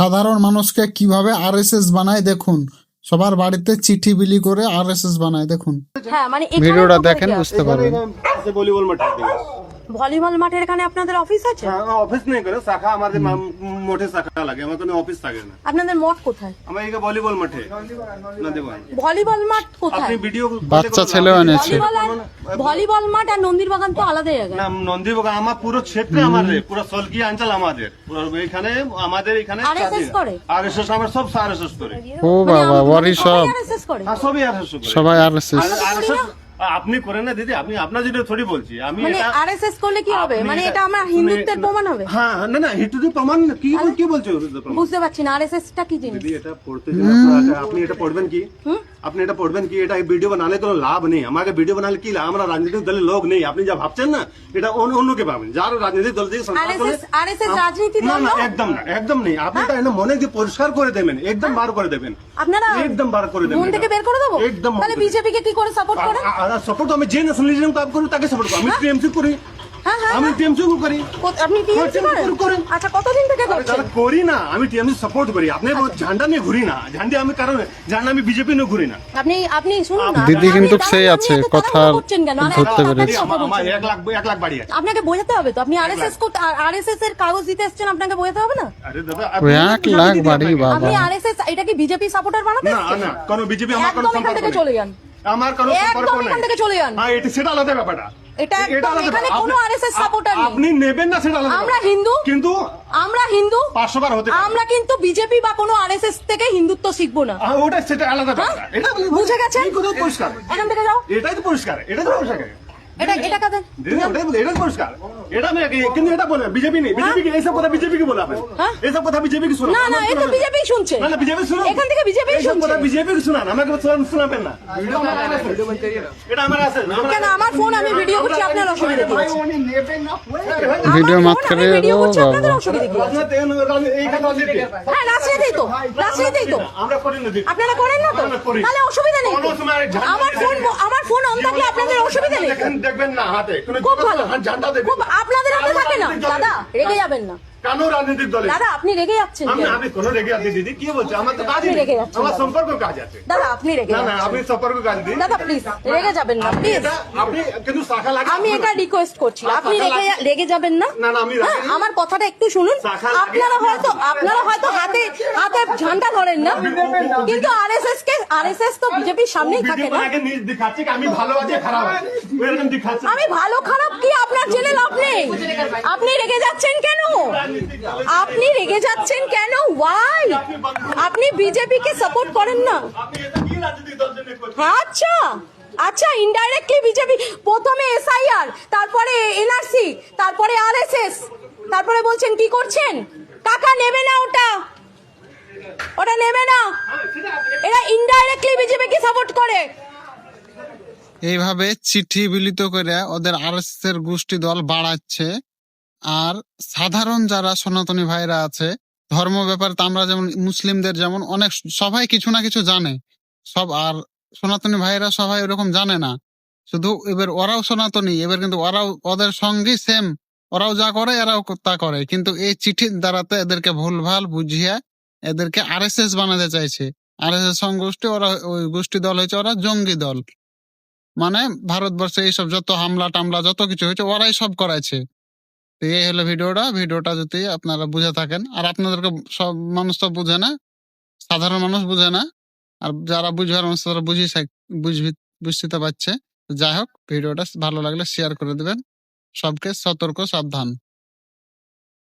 সাধারণ মানুষকে কীভাবে আরএসএস বানায় দেখুন। সবার বাড়িতে চিঠি বিলি করে আরএসএস বানায় দেখুন। হ্যাঁ মানে ভিডিওটা দেখেন বুঝতে পারবেন। ভলিবল মাঠের এখানে আপনাদের অফিস আছে? হ্যাঁ, অফিস নেই করে শাখা আমাদের মোটে শাখা লাগে আমার কোনো অফিস থাকে না। আপনাদের মঠ কোথায়? আমার এখানে ভলিবল মাঠে ভলিবল মাঠ কোথায়? আপনি ভিডিও বাচ্চা ছেলে এনেছে। ভলিবল মাঠ আর নন্দীর বাগান তো আলাদা জায়গা। না নন্দীর বাগান আমার পুরো ক্ষেত্র আমার রে পুরো সলকি অঞ্চল আমাদের। পুরো এখানে আমাদের এখানে আরএসএস করে? আরএসএস আমার সব আরএসএস করে। ও মানে বাবা ওয়ারি সব। হ্যাঁ, সবাই আরএসএস করে। সবাই আরএসএস আরএসএস আপনি করেন না দিদি আমি আপনার জন্য থোড়ি বলছি আমি মানে আরএসএস করলে কি হবে? মানে এটা- আমার হিন্দুত্বের প্রমাণ হবে? হ্যাঁ না না হিন্দুদের প্রমাণ কি কি বলছো বুঝতে পারছি না আরএসএস টা কি জিনিস? দিদি এটা পড়তে যাবেন আপনি এটা পড়বেন কি? আপনি এটা পড়বেন কি এটা ভিডিও বানালে কোনো লাভ নেই। আমাকে ভিডিও বানালে কি আমরা রাজনৈতিক দলের লোক নেই। আপনি যা ভাবছেন না এটা অন্য অন্যকে পাবেন। যার রাজনৈতিক দল থেকে না না একদম না একদম নেই। আপনি এটা এনে মনে দিয়ে পরিষ্কার করে দেবেন একদম বার করে দেবেন। আপনারা একদম বার করে দেবেন মন থেকে বের করে দেবো? একদম তাহলে বিজেপি কে কি করে সাপোর্ট করেন? সাপোর্ট আমি যে ন্যাশনালিজম কাজ করি তাকে সাপোর্ট করি আমি টিএমসি করি। হ্যাঁ, হ্যাঁ, আমি হ্যাঁ। টিএমসি করি। আপনি টিএমসি হ্যাঁ, করেন। আচ্ছা কতদিন থেকে করছেন? করি না আমি টিএমসি সাপোর্ট করি। আপনি ঝান্ডা নিয়ে ঘুরি না। ঝান্ডা আমি কারণ ঝান্ডা আমি বিজেপি নিয়ে ঘুরি না। আপনি আপনি শুনুন না। দিদি কিন্তু সেই আছে, কথা তাড়াহুড়ো করছেন কেন? আর ধরতে এত তাড়াতাড়ি পেরেছে। কথা আমার- আমার লাখ এক লাখ বাড়ি আছে। আপনাকে বোঝাতে হবে তো। আপনি আরএসএস আরএসএস এর কাগজ দিতে এসেছেন আপনাকে বোঝাতে হবে না? আরে দাদা ওই এক লাখ বাড়ি বাবা। আপনি আরএসএস এটা কি বিজেপি সাপোর্টার বানাতে না? না কোনো বিজেপি আমার কোনো সম্পর্ক নেই। চলে যান। আমার কোনো সম্পর্ক নেই। এখান থেকে চলে যান। হ্যাঁ এটা সেটা আলাদা ব্যাপারটা। এটা একদম- এখানে কোনো আরএসএস সাপোর্টার নেই। আপনি নেবেন না সেটা আলাদা আমরা হিন্দু। কিন্তু আমরা হিন্দু। পাঁচশো বার হতে পারে। আমরা কিন্তু বিজেপি বা কোনো আরএসএস থেকে হিন্দুত্ব শিখব না। হ্যাঁ, ওটা সেটা আলাদা ব্যাপার। এটা বুঝে গেছেন? এই কথা পরিষ্কার। এখান থেকে যাও। এটাই তো পরিষ্কার। এটাই তো পরিষ্কার। এটা এটা কাদের? ওটাই বলি, এটাই পরিষ্কার। এটা আমি কিন্তু এটা বলে বিজেপি নেই। বিজেপি কি এইসব কথা বিজেপি কি বলে আপনি হ্যাঁ? এইসব কথা বিজেপি কি শোনান না না এই বিজেপি শুনছে। না না বিজেপি শুনুন এখান থেকে বিজেপি এইসব কথা বিজেপি কি শোনান। আমাকে শোনান- শোনাবেন না। এটা আমার আছে। কেন? আমার ফোন আমি ভিডিও করছি আপনার অসুবিধা কি? ভিডিও ভিডিও করছি আপনাদের অসুবিধা কি। হ্যাঁ রাজনীতিই তো। রাজনীতিই তো। আমরা করি না আপনারা করেন না তো? তাহলে অসুবিধা নেই। আমার ফোন আমার ফোন অন থাকলে আপনাদের অসুবিধা নেই। দেখবেন না হাতে। খুব ভালো। ঝান্ডা দেখবেন খুব আপনাদের হাতে থাকে না। দাদা রেগে যাবেন না। কেন রাজনৈতিক দলে। দাদা আপনি রেগে যাচ্ছেন আমি আমি কোনো রেগে আছি দিদি। কি বলছে? আমার তো কাজই রেগে যাচ্ছেন আমার সম্পর্ক কাজ আছে। দাদা আপনি রেগে না না আপনি সম্পর্ক কাজ দিন দাদা প্লিজ রেগে যাবেন না প্লিজ এটা আপনি কিন্তু শাখা লাগে আমি এটা রিকোয়েস্ট করছি। আপনি রেগে রেগে যাবেন না? না, না, আমি রাগি হ্যাঁ। আমার কথাটা একটু শুনুন। আপনারা হয়তো আপনারা হয়তো হাতে ঝান্ডা ধরেন না। কিন্তু আর এস আরএসএস কে আরএসএস তো বিজেপির সামনেই থাকে না। আমি ভালো আছি খারাপ আমি ভালো কি? আপনার জেনে লাভ নেই। আপনি রেগে যাচ্ছেন কেন? আপনি রেগে যাচ্ছেন কেন? ওয়াই আপনি বিজেপি কে সাপোর্ট করেন না। আচ্ছা। আচ্ছা ইনডাইরেক্টলি বিজেপি। প্রথমে এসআইআর তারপরে এনআরসি তারপরে আরএসএস তারপরে বলছেন কি করছেন? টাকা নেবে না ওটা। ওটা নেবে না। এরা ইনডাইরেক্টলি বিজেপিকে সাপোর্ট করে। এইভাবে চিঠি বিলিত করে ওদের আরএসএস গোষ্ঠী দল বাড়াচ্ছে। আর সাধারণ যারা সনাতনী ভাইরা আছে, ধর্ম ব্যাপারে আমরা যেমন মুসলিমদের যেমন অনেক সবাই কিছু না কিছু জানে। সব আর সনাতনী ভাইরা সবাই এরকম জানে না। শুধু এবার ওরাও সনাতনী, এবার কিন্তু ওরাও ওদের সঙ্গে সেম ওরাও যা করে, এরাও তা করে। কিন্তু এই চিঠির দ্বারাতে এদেরকে ভুলভাল বুঝিয়ে এদেরকে আরএসএস বানাতে চাইছে। আরএসএস সংগোষ্ঠী, ওরা ওই গোষ্ঠী দল হয়েছে, ওরা জঙ্গি দল। মানে ভারতবর্ষে এইসব যত হামলা টামলা যত কিছু হয়েছে, ওরাই সব করাইছে। তো এই হলো ভিডিওটা। ভিডিওটা যদি আপনারা বুঝে থাকেন, আর আপনাদেরকে সব মানুষ তো বুঝে না, সাধারণ মানুষ বুঝে না, আর যারা বুঝবার মানুষ তারা বুঝি বুঝবি, বুঝতে পারছে। যাই হোক, ভিডিওটা ভালো লাগলে শেয়ার করে দেবেন। সবকে সতর্ক, সাবধান।